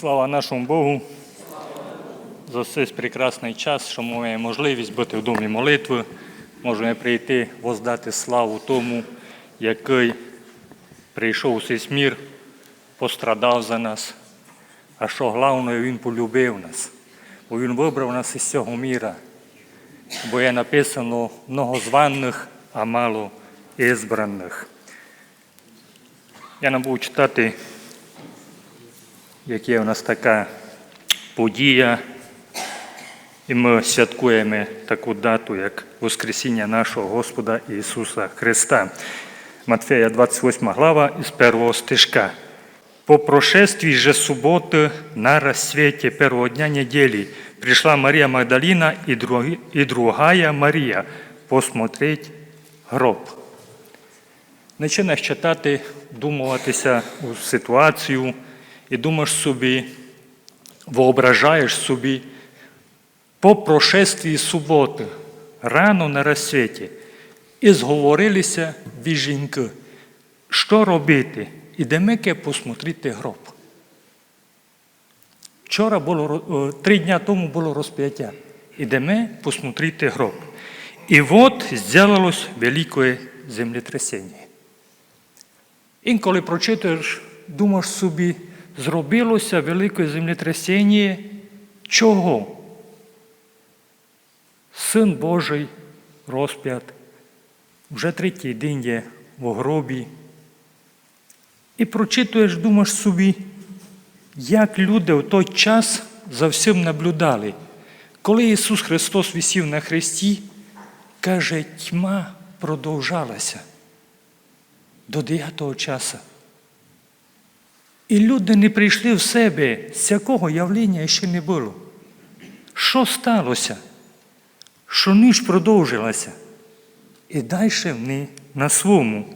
Слава нашому Богу за цей прекрасний час, що маємо можливість бути в домі молитви, можемо прийти, воздати славу тому, який прийшов у цей мір, пострадав за нас. А що головне, Він полюбив нас, бо Він вибрав нас із цього міра. Бо є написано много званих, а мало ізбраних. Я не буду читати як є у нас така подія, і ми святкуємо таку дату, як Воскресіння нашого Господа Ісуса Христа. Матфея 28 глава із першого стишка. По прошествии же субботы на рассвете первого дня недели пришла Мария Магдалина и, други- и другая Мария посмотреть гроб. Починаєш читати, думуватися у ситуацію і думаєш собі, воображаєш собі, по прошествії суботи, рано на розсвіті, і зговорилися дві жінки, що робити? Ідемо-ки посмотрити гроб. Вчора було, е, три дня тому було розп'яття. Ідемо посмотрити гроб. І от зробилось велике землетрясення. Інколи прочитуєш, думаєш собі, зробилося велике землетрясіння. Чого? Син Божий розп'ят, вже третій день є в гробі. І прочитуєш, думаєш собі, як люди в той час за всім наблюдали. Коли Ісус Христос висів на хресті, каже, тьма продовжалася до 9 часу. І люди не прийшли в себе, всякого явлення ще не було. Що сталося? Що ніч продовжилася? І далі вони на своєму.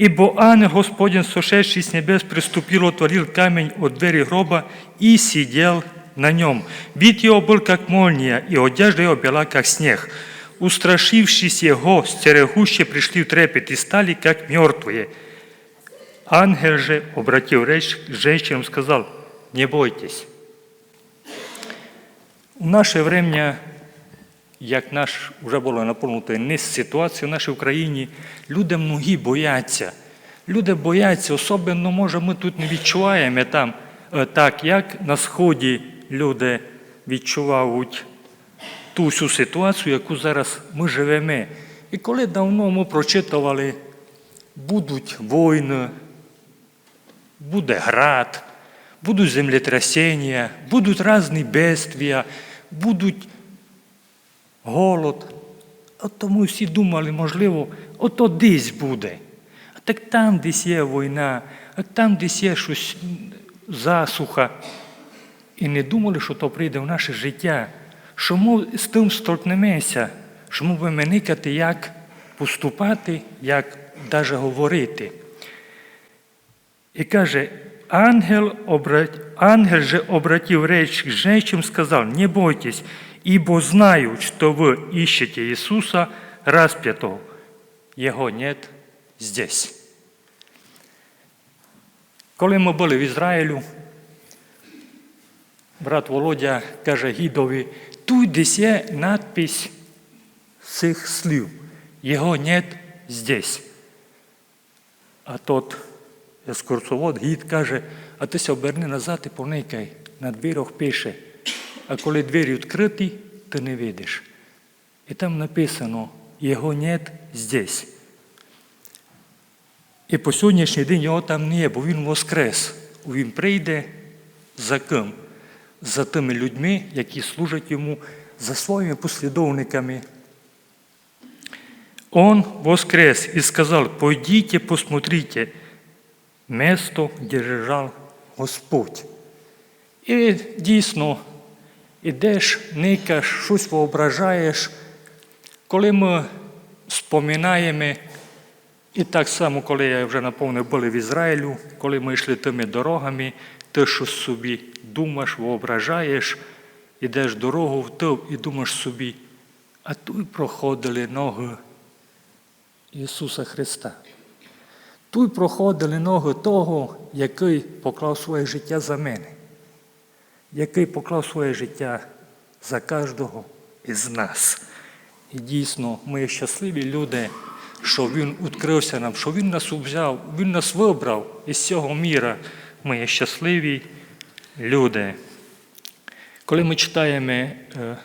Ибо ангел Господень, сошедший с небес, приступил, отворил камень от двери гроба и сидел на нем. Вид его был, как молния, и одежда его бела, как снег. Устрашившись его, стерегущие пришли в трепет и стали, как мертвые. Ангел же, обратив речь к женщинам, сказал, не бойтесь. В наше время, як наш вже було наповнено не ситуацію в нашій Україні, люди многі бояться. Люди бояться, особливо, може, ми тут не відчуваємо там, е, так, як на Сході люди відчувають ту всю ситуацію, яку зараз ми живемо. І коли давно ми прочитували, будуть війни, буде град, будуть землетрясення, будуть різні бедствия, будуть голод. От тому всі думали, можливо, ото десь буде. А так там десь є війна, а там десь є щось засуха. І не думали, що то прийде в наше життя, що ми з тим столкнемося, що ми будемо никати, як поступати, як навіть говорити. И каже, ангел, ангел же обратив речь к женщинам, сказал, не бойтесь, ибо знаю, что вы ищете Иисуса распятого. Его нет здесь. Коли ми були в Ізраїлю, брат Володя каже гідові, тут десь є надпись цих слів. Його нет здесь. А тот екскурсовод, гід каже, а ти ся оберни назад і поникай, на дверях пише. А коли двері відкриті, ти не видиш. І там написано, його нет здесь. І по сьогоднішній день його там не є, бо він воскрес. Він прийде за ким? За тими людьми, які служать йому, за своїми послідовниками. Он воскрес и сказал, пойдите, посмотрите место, де Господь. І дійсно, ідеш, никаш, щось воображаєш, коли ми споминаємо, і так само, коли я вже наповнив були в Ізраїлю, коли ми йшли тими дорогами, ти щось собі думаєш, воображаєш, ідеш дорогу в тил і думаєш собі, а тут проходили ноги Ісуса Христа. Тут проходили ноги того, який поклав своє життя за мене. який поклав своє життя за кожного із нас. І дійсно, ми щасливі люди, що Він відкрився нам, що Він нас взяв, Він нас вибрав із цього міра. Ми є щасливі люди. Коли ми читаємо е,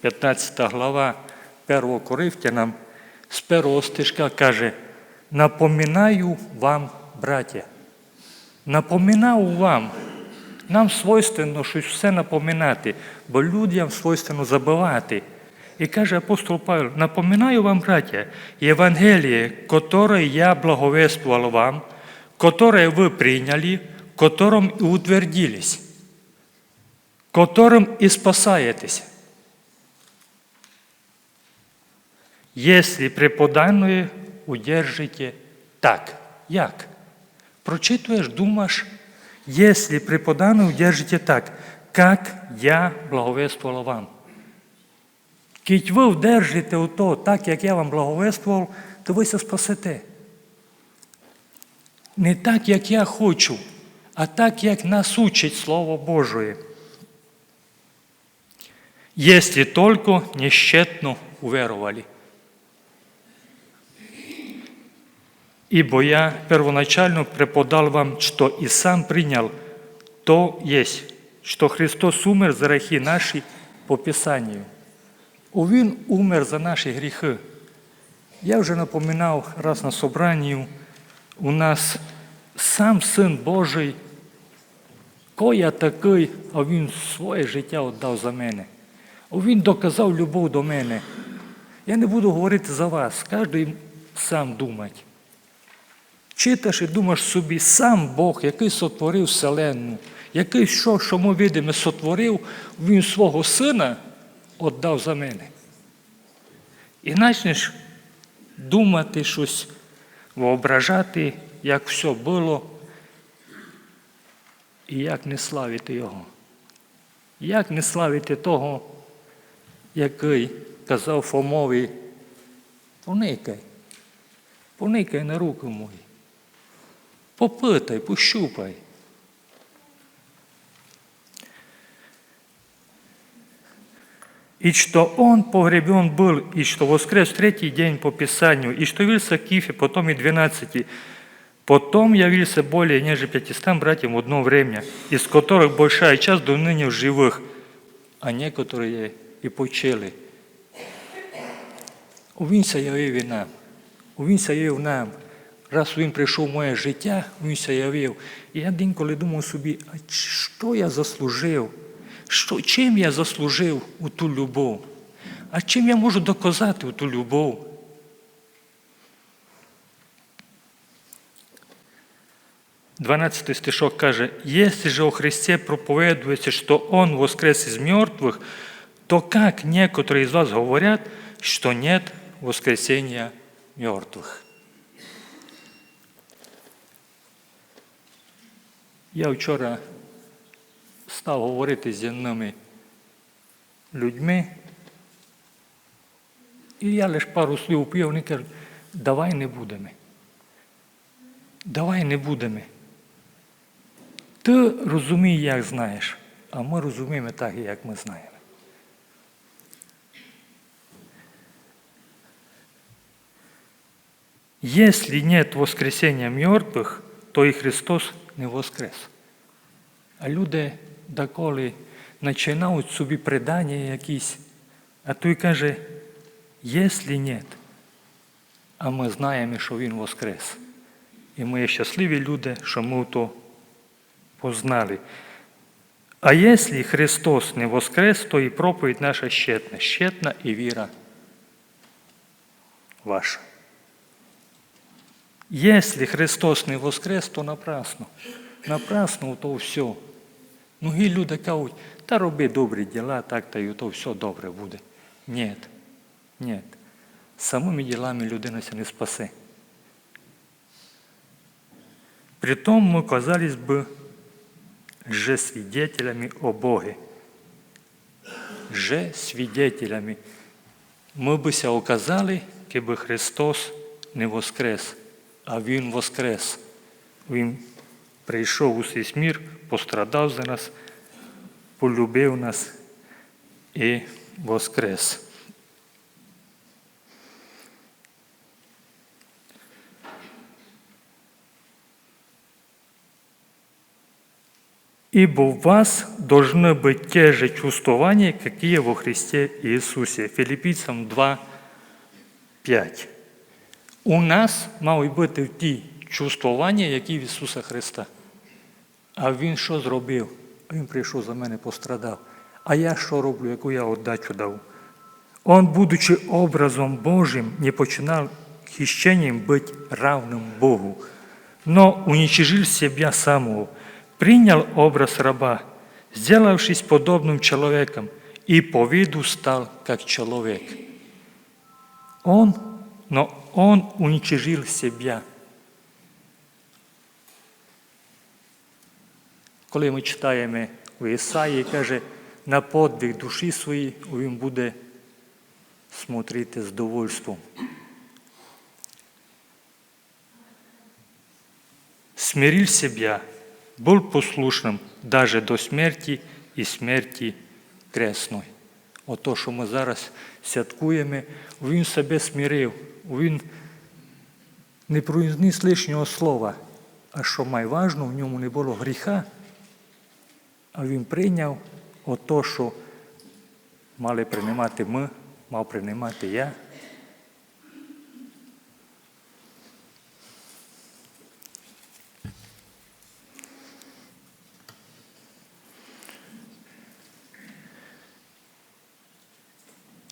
15 глава 1 Коринфянам, з першого стишка каже, напоминаю вам, браття, напоминаю вам, нам свойственно щось все напоминати, бо людям свойственно забивати. І каже апостол Павел, напоминаю вам, браття, Євангеліє, которое я благовествовал вам, которое вы приняли, которым и утвердились, которым и спасаетесь. Если преподанное удержите так. Як? Прочитуєш, думаєш, если преподанное удержите так, как я благовествовал вам. Кіть ви вдержите ото так, як я вам благовествував, то ви се спасете. Не так, як я хочу, а так, як нас учить Слово Божие. Если только нещетно уверовали. Ибо я первоначально преподал вам, что и сам принял, то есть, что Христос умер за грехи наши по Писанию. О, Він умер за наші гріхи. Я вже напоминав раз на собранні, у нас сам Син Божий, ко я такий, а Він своє життя віддав за мене. О, Він доказав любов до мене. Я не буду говорити за вас, кожен сам думать. Читаєш і думаєш собі, сам Бог, який сотворив Вселенну, який що, що ми видимо, сотворив, Він свого сина віддав за мене. І почнеш думати щось, воображати, як все було, і як не славити Його. Як не славити того, який казав Фомові, поникай, поникай на руку мої, попитай, пощупай. И что он погребен был, и что воскрес в третий день по Писанию, и что явился Кифе, потом и двенадцати, потом явился более неже пятистам братьям в одно время, из которых большая часть до ныне в живых, а некоторые и почили. Він се явив і нам. Він се явив нам. Раз він прийшов в моє життя, він се явив. І я інколи думав собі, а що я заслужив? Що, чим я заслужив у ту любов? А чим я можу доказати у ту любов? Дванадцатый стишок каже, «Если же о Христе проповедуется, что Он воскрес из мертвых, то как некоторые из вас говорят, что нет воскресения мертвых?» Я вчора став говорити з одними людьми, і я лише пару слів пів, вони кажуть, давай не будемо. Давай не будемо. Ти розумій, як знаєш, а ми розуміємо так, як ми знаємо. Если нет воскресения мертвых, то і Христос не воскрес. А люди доколи починають собі предання якісь, а той каже, якщо нет, а ми знаємо, що Він воскрес. І ми є щасливі люди, що ми то познали. А якщо Христос не воскрес, то і проповідь наша щетна, щетна і віра ваша. Если Христос не воскрес, то напрасно. Напрасно то все. Многі люди кажуть, та роби добрі діла, так та й то все добре буде. Ні. Ні. Самими ділами людина не спасе. Притом мы казались бы же свидетелями о Боге. Же свидетелями. Ми би ся оказали, якби Христос не воскрес, а Він воскрес. Він прийшов у свій мір, пострадав за нас, полюбив нас і воскрес. Ибо у вас должны быть те же чувствования, какие во Христе Иисусе. Филиппийцам 2, 5 У нас мають бути ті чувствування, які в Ісуса Христа. А Він що зробив? Він прийшов за мене, пострадав. А я що роблю, яку я отдачу дав? Он, будучи образом Божьим, не починал хищением быть равным Богу, но уничижил себя самого, принял образ раба, сделавшись подобным человеком, и по виду стал как человек. Он, но он уничижил себя. Коли ми читаємо у Ісаї, каже, на подвиг душі своїй він буде смотрити з довольством. Смирил себя, был послушным даже до смерті і смерті кресної. Ото, що ми зараз святкуємо, він себе смирив, він не произніс лишнього слова, а що найважно, в ньому не було гріха, а він прийняв ото, що мали приймати ми, мав приймати я.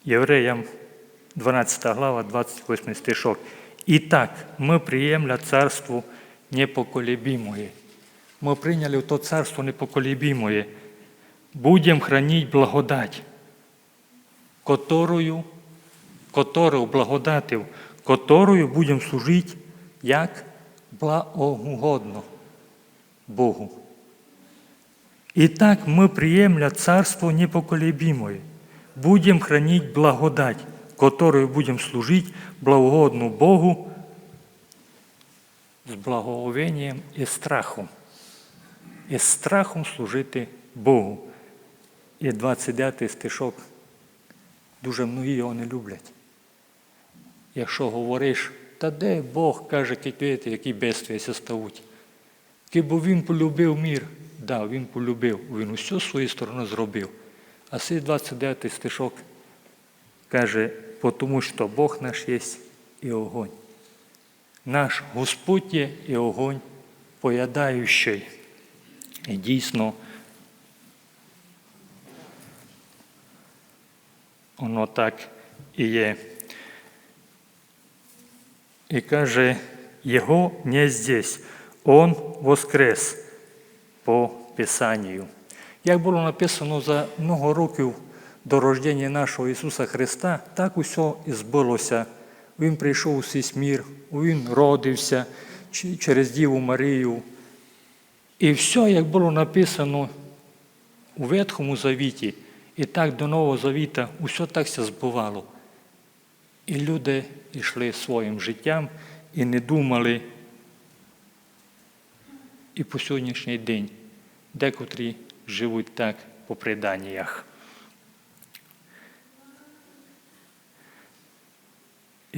Євреям 12 глава, 28 стишок. Итак, мы приемля царство непоколебимое. Мы приняли то царство непоколебимое. Будем хранить благодать, которую, которую благодатив, которую будем служить як благоугодно Богу. Итак, мы приемля царство непоколебимое. Будем хранить благодать, которую будем служить благогодну Богу з благоговением і страхом. І страхом служити Богу. І 29 стишок. Дуже многі його не люблять. Якщо говориш, та де Бог каже, китвіти, які бедствия стають. Бо він полюбив мір, да, він полюбив, він усю свою сторону зробив. А цей 29 стишок каже, тому що Бог наш є і огонь. Наш Господь є і огонь поядаючий. І дійсно, воно так і є. І каже, Його не здесь, Он воскрес по Писанню. Як було написано за много років до рождення нашого Ісуса Христа, так усе і збилося. Він прийшов у свій мір, Він родився через Діву Марію. І все, як було написано у Ветхому Завіті, і так до Нового Завіта, усе так ся збувало. І люди йшли своїм життям і не думали. І по сьогоднішній день декотрі живуть так по преданнях.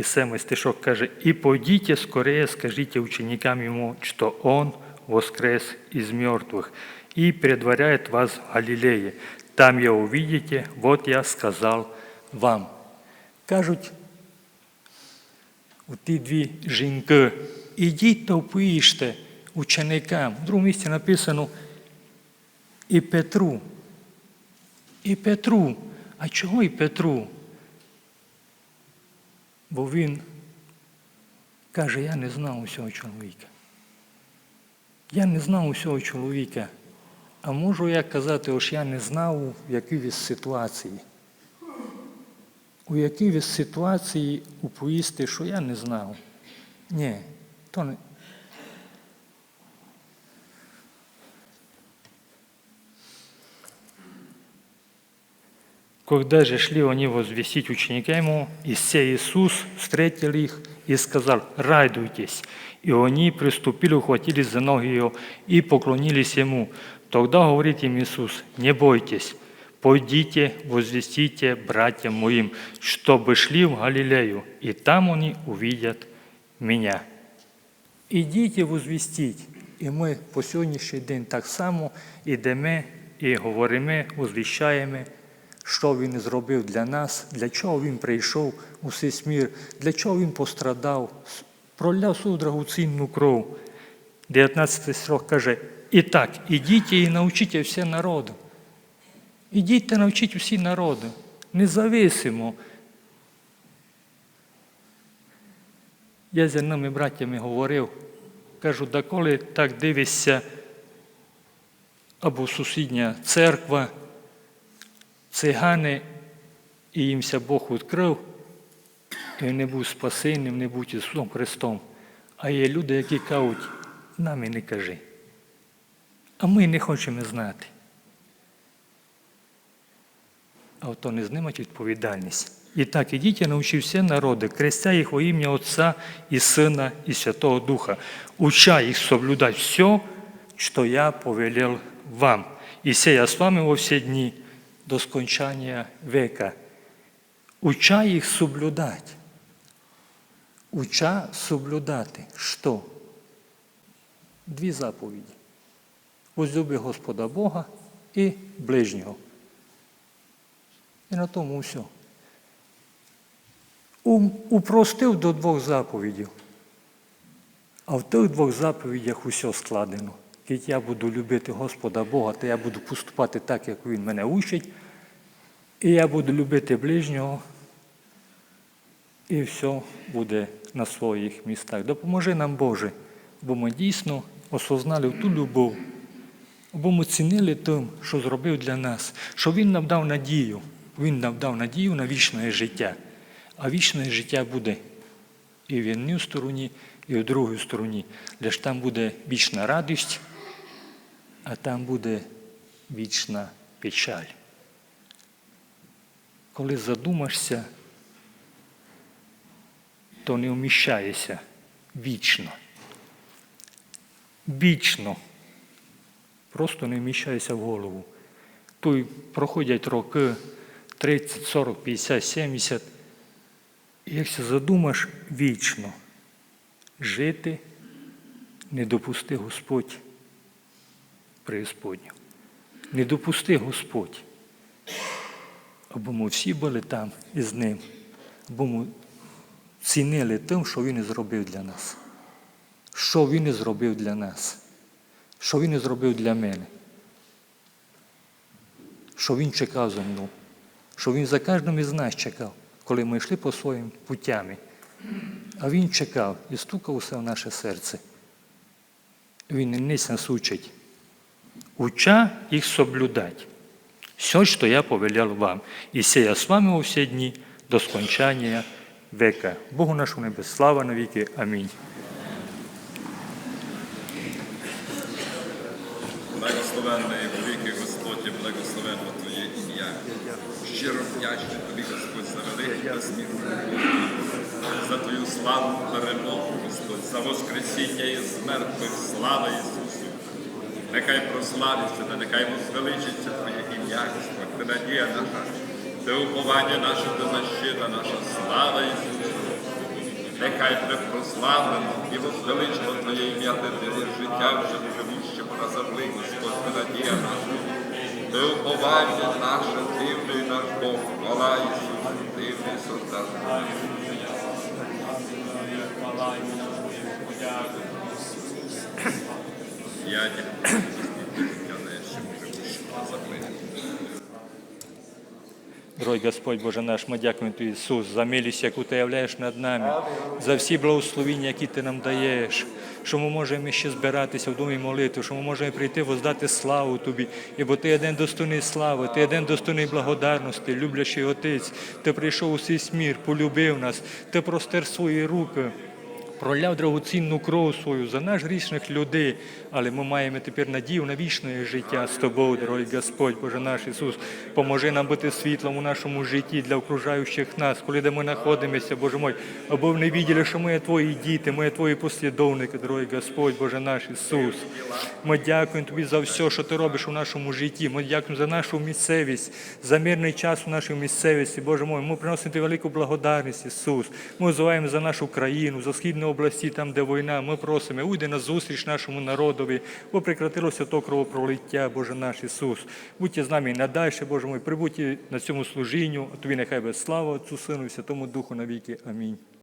І семий стишок каже, «І пойдите скорее, скажите ученикам ему, что Он воскрес из мертвых и предваряет вас в Галилее. Там я увидите, вот я сказал вам». Кажуть у ті дві жінки, ідіть та впиште ученикам. В другому місці написано і Петру. І Петру. А чого і Петру? Бо він каже, я не знав усього чоловіка. Я не знав усього чоловіка. А можу я казати, ось я не знав, в якій він ситуації. У якій ситуації уповісти, що я не знав. Ні, то не. Когда же шли они возвестить ученика ему, и се Иисус встретил их и сказал, «Радуйтесь». И они приступили, ухватились за ноги его и поклонились ему. Тогда говорит им Иисус, «Не бойтесь, пойдите, возвестите братьям моим, чтобы шли в Галилею, и там они увидят меня». Ідіть возвістіть. І ми по сьогоднішній день так само ідемо і говоримо, возвіщаємо, що Він зробив для нас, для чого Він прийшов у цей смір, для чого Він пострадав, проляв свою драгоцінну кров. 19 стих каже, і так, ідіть і навчіть всі народи. Ідіть та навчіть всі народи. Независимо. Я з одними братями говорив, кажу, да коли так дивишся, або сусідня церква, цигани, і їмся Бог відкрив, і не був спасенним, не будь Ісусом Христом. А є люди, які кажуть, нам і не кажи. А ми не хочемо знати. А ото не знімать відповідальність. І так, ідіть і навчи всі народи, крестя їх во ім'я Отця і Сина, і Святого Духа, уча їх соблюдать все, що я повелел вам. І сея з вами во всі дні до скончання века. Уча їх соблюдать. Уча соблюдати. Що? Дві заповіді. Возлюби Господа Бога і ближнього. І на тому все. Упростив до двох заповідів. А в тих двох заповідях усе складено. Як я буду любити Господа Бога, то я буду поступати так, як Він мене учить, і я буду любити ближнього, і все буде на своїх містах. Допоможи нам, Боже, бо ми дійсно осознали ту любов, бо ми цінили тим, що зробив для нас, що Він нам дав надію. Він нам дав надію на вічне життя. А вічне життя буде і в одній стороні, і в другій стороні. Де там буде вічна радість, а там буде вічна печаль. Коли задумаєшся, то не вміщаєшся вічно. Вічно. Просто не вміщаєшся в голову. Тут проходять роки 30, 40, 50, 70. І якщо задумаєш вічно жити, не допусти Господь преісподню. Не допусти Господь. Або ми всі були там із ним, або ми цінили тим, що Він і зробив для нас. Що Він і зробив для нас, що Він і зробив для мене, що Він чекав за мною що він за кожним із нас чекав, коли ми йшли по своїм путями. А він чекав і стукав усе в наше серце. Він не нас учить. Уча їх соблюдать. Все, що я повеляв вам. І сея з вами у всі дні до скончання века. Богу нашому небес, слава навіки. Амінь. Благословенний великий Господь, і благословенно Твоє ім'я. Щиро вдячний Тобі, Господь, за велике безмірну за Твою славу перемогу, Господь, за Воскресіння із мертвих, слава Ісусу. Нехай прославиться, нехай возвеличиться Твоє Господь, Ти надія наша, Ти уповання наше, Ти защита наша, слава Ісусу. Нехай буде прославлено і возвеличено Твоє ім'я, Ти життя вже живущому на землі, Господь, Ти надія наша. Ти уповання наше, дивний наш Бог, хвала Ісусу, дивний создатель. Я дякую за життя нашому живущому на землі. Дорогой Господь Боже наш, ми дякуємо Тобі, Ісус, за милість, яку Ти являєш над нами, за всі благословіння, які Ти нам даєш, що ми можемо ще збиратися в домі молитви, що ми можемо прийти воздати славу Тобі, ібо Ти один достойний слави, Ти один достойний благодарності, люблячий Отець. Ти прийшов у цей смір, полюбив нас, Ти простер свої руки. проляв дорогоцінну кров свою за наш грішних людей, але ми маємо тепер надію на вічне життя з тобою, дорогий Господь, Боже наш Ісус. Поможи нам бути світлом у нашому житті для окружаючих нас, коли де ми знаходимося, Боже мой, або не виділи, що ми є Твої діти, ми є Твої послідовники, дорогий Господь, Боже наш Ісус. Ми дякуємо Тобі за все, що Ти робиш у нашому житті. Ми дякуємо за нашу місцевість, за мирний час у нашій місцевості, Боже мой. Ми приносимо Тобі велику благодарність, Ісус. Ми взиваємо за нашу країну, за східні області, там, де війна. Ми просимо, уйди на зустріч нашому народові, бо прекратилося то кровопролиття, Боже наш Ісус. Будьте з нами і надальше, Боже мой, прибудьте на цьому служінню, а Тобі нехай без слава Отцу Сину і Святому Духу навіки. Амінь.